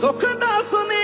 ਸੁਖ ਦਾ ਸੁਨੇ